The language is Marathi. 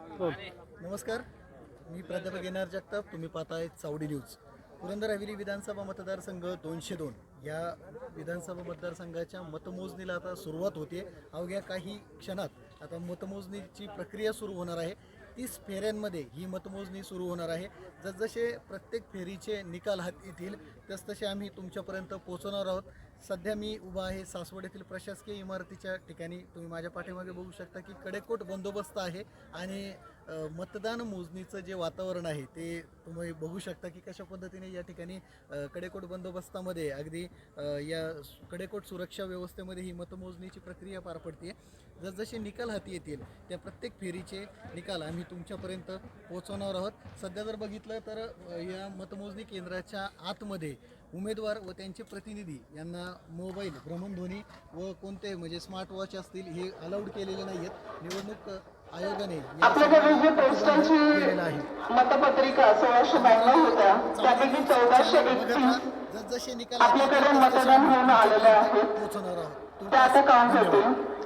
नमस्कार. मी प्राध्यापक एन आर जगताप. तुम्ही पाहताय चावडी न्यूज. पुरंदर हवेली विधानसभा मतदारसंघ दोनशे दोन. या विधानसभा मतदारसंघाच्या मतमोजणीला आता सुरुवात होते. अवघ्या काही क्षणात आता मतमोजणीची प्रक्रिया सुरू होणार आहे. तीस फेऱ्यांमध्ये ही मतमोजणी सुरू होणार आहे. जसजसे प्रत्येक फेरीचे निकाल हात येतील तसतसे आम्ही तुमच्यापर्यंत पोहोचवणार आहोत. सध्या मी उभा आहे सासवड येथील प्रशासकीय इमारतीच्या ठिकाणी. तुम्ही माझ्या पाठीमागे बघू शकता की कडेकोट बंदोबस्त आहे आणि मतदान मोजणीचं जे वातावरण आहे ते तुम्ही बघू शकता की कशा पद्धतीने या ठिकाणी कडेकोट बंदोबस्तामध्ये अगदी या सु- कडेकोट सुरक्षा व्यवस्थेमध्ये ही मतमोजणीची प्रक्रिया पार पडते जसजसे निकाल हाती येतील त्या प्रत्येक फेरीचे निकाल आम्ही तुमच्यापर्यंत पोहोचवणार आहोत. सध्या जर बघितलं तर या मतमोजणी केंद्राच्या आतमध्ये उमेदवार व त्यांचे प्रतिनिधी यांना मोबाईल भ्रमणध्वनी व कोणते म्हणजे स्मार्ट वॉच असतील हे अलाउड केलेले नाही आहेत निवडणूक आयोगाने आपल्याकडे जी पोस्टांची मतपत्रिका सोळाशे ब्याण्णव होत्या त्यापैकी चौदाशे एकतीस जसजसे निकाल आपल्याकडे मतदान होऊन आलेले आहेत. त्या आता काउंट धन्यवाद. होतील